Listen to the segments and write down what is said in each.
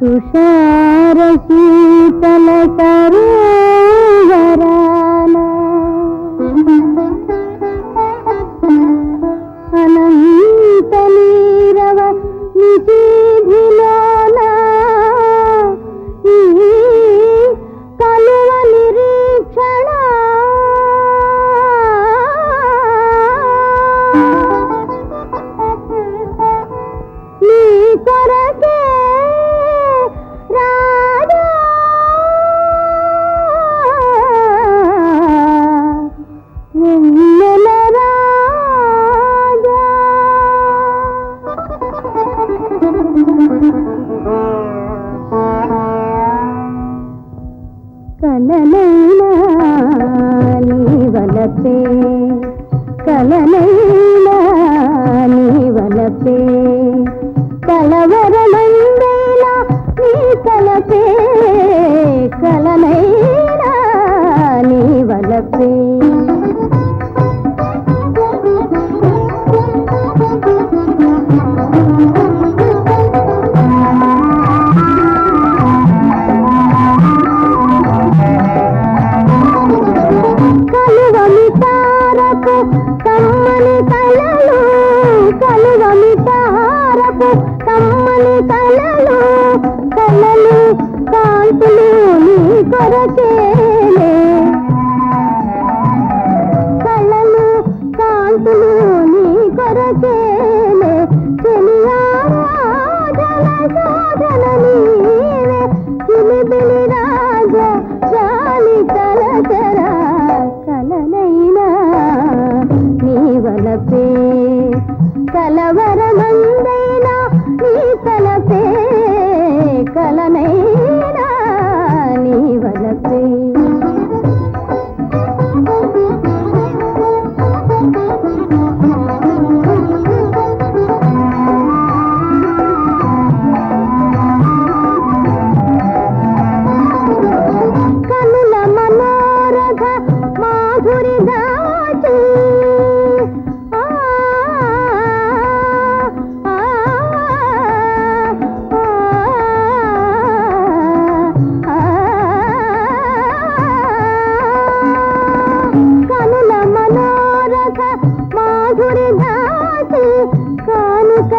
తుషార శీతల సరోవరాన అనంత నీరవ నిశీధిలోన కలువ నిరీక్షణ నీ కొరకే కలవరమందైనా నీ కలపే కలనైనా నీ వలపే కలలు కలలు కలలు కాంతులు నీ కొరకేలే కలలు కాంతులు నీ కొరకేలే చెలియారాధన సాధన నీవే. చిలిబిలి రాజా జాలి కలచరా కలనైనా నీ వలపే. కలవరమందైనా నీ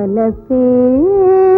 பல பேர்